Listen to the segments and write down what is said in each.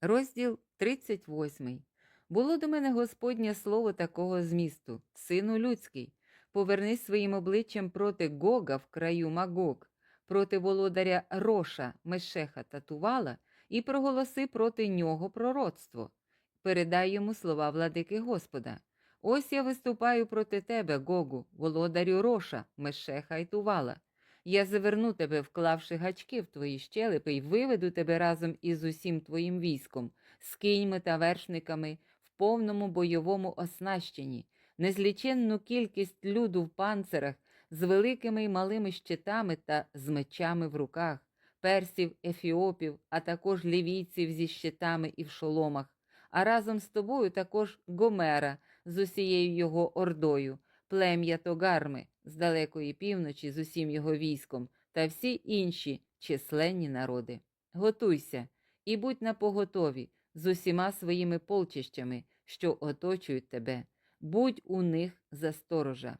Розділ 38. Було до мене Господнє слово такого змісту, сину людський, повернись своїм обличчям проти Гога в краю Магог, проти володаря Роша, Мешеха та Тувала, і проголоси проти нього пророцтво. Передай йому слова владики Господа. Ось я виступаю проти тебе, Гогу, володарю Роша, Мешеха і Тувала. Я заверну тебе, вклавши гачки в твої щелепи, і виведу тебе разом із усім твоїм військом, з кіньми та вершниками в повному бойовому оснащенні, незліченну кількість люду в панцирах, з великими й малими щитами та з мечами в руках, персів, ефіопів, а також лівійців зі щитами і в шоломах, а разом з тобою також Гомера з усією його ордою, плем'я Тогарми з далекої півночі з усім його військом та всі інші численні народи. Готуйся і будь напоготові з усіма своїми полчищами, що оточують тебе, будь у них за сторожа.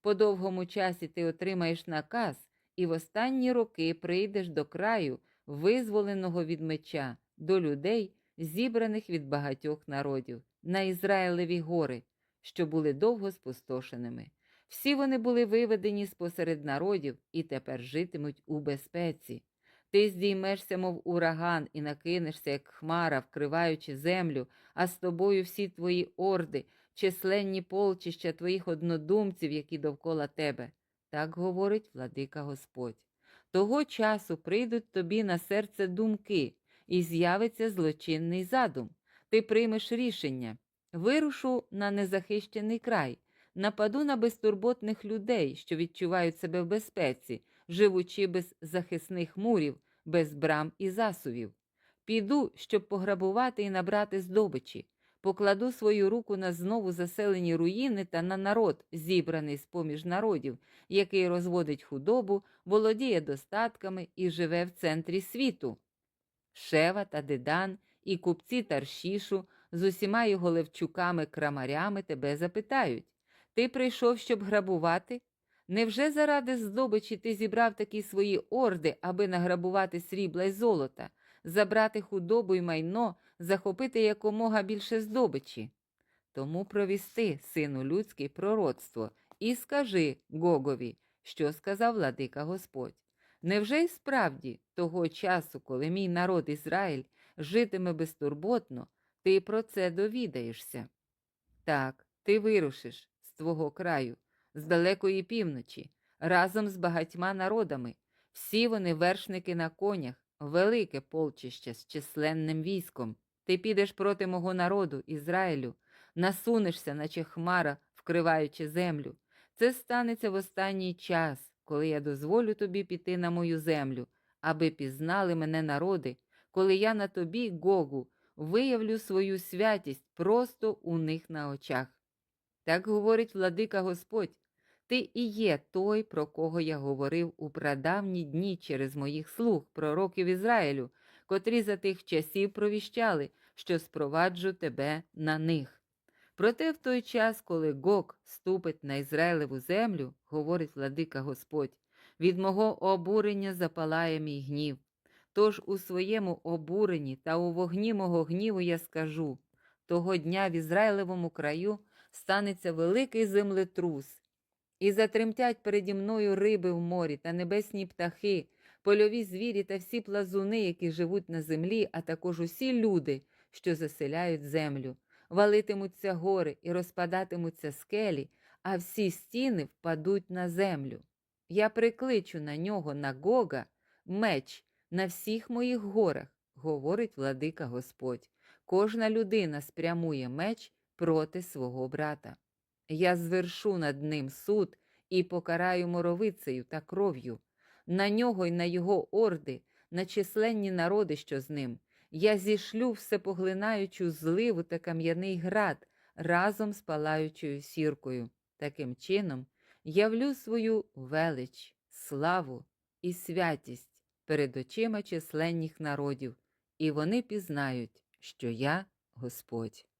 По довгому часі ти отримаєш наказ, і в останні роки прийдеш до краю, визволеного від меча, до людей, зібраних від багатьох народів, на Ізраїлеві гори, що були довго спустошеними. Всі вони були виведені спосеред народів і тепер житимуть у безпеці. Ти здіймешся, мов ураган, і накинешся, як хмара, вкриваючи землю, а з тобою всі твої орди, численні полчища твоїх однодумців, які довкола тебе. Так говорить владика Господь. Того часу прийдуть тобі на серце думки, і з'явиться злочинний задум. Ти приймеш рішення. Вирушу на незахищений край, нападу на безтурботних людей, що відчувають себе в безпеці, живучи без захисних мурів, без брам і засувів. Піду, щоб пограбувати і набрати здобичі, покладу свою руку на знову заселені руїни та на народ, зібраний з поміж народів, який розводить худобу, володіє достатками і живе в центрі світу. Шева та Дедан і купці Таршішу з усіма його левчуками-крамарями тебе запитають ти прийшов, щоб грабувати? Невже заради здобичі ти зібрав такі свої орди, аби награбувати срібла й золота, забрати худобу й майно, захопити якомога більше здобичі? Тому провісти, сину людський, пророцтво, і скажи Гогові, що сказав владика Господь. Невже й справді того часу, коли мій народ Ізраїль житиме безтурботно, ти про це довідаєшся? Так, ти вирушиш твого краю, з далекої півночі, разом з багатьма народами. Всі вони вершники на конях, велике полчище з численним військом. Ти підеш проти мого народу, Ізраїлю, насунешся, наче хмара, вкриваючи землю. Це станеться в останній час, коли я дозволю тобі піти на мою землю, аби пізнали мене народи, коли я на тобі, Гогу, виявлю свою святість просто у них на очах. Так говорить владика Господь. Ти і є той, про кого я говорив у прадавні дні через моїх слуг, пророків Ізраїлю, котрі за тих часів провіщали, що спроваджу тебе на них. Проте в той час, коли Гог ступить на Ізраїлеву землю, говорить владика Господь, від мого обурення запалає мій гнів. Тож у своєму обуренні та у вогні мого гніву я скажу того дня в Ізраїлевому краю станеться великий землетрус, і затремтять переді мною риби в морі та небесні птахи, польові звірі та всі плазуни, які живуть на землі, а також усі люди, що заселяють землю, валитимуться гори і розпадатимуться скелі, а всі стіни впадуть на землю. Я прикличу на нього на Гога меч на всіх моїх горах, говорить владика Господь. Кожна людина спрямує меч проти свого брата. Я звершу над ним суд і покараю моровицею та кров'ю, на нього й на його орди, на численні народи, що з ним. Я зішлю всепоглинаючу зливу та кам'яний град разом з палаючою сіркою. Таким чином, явлю свою велич, славу і святість перед очима численних народів, і вони пізнають, що я Господь.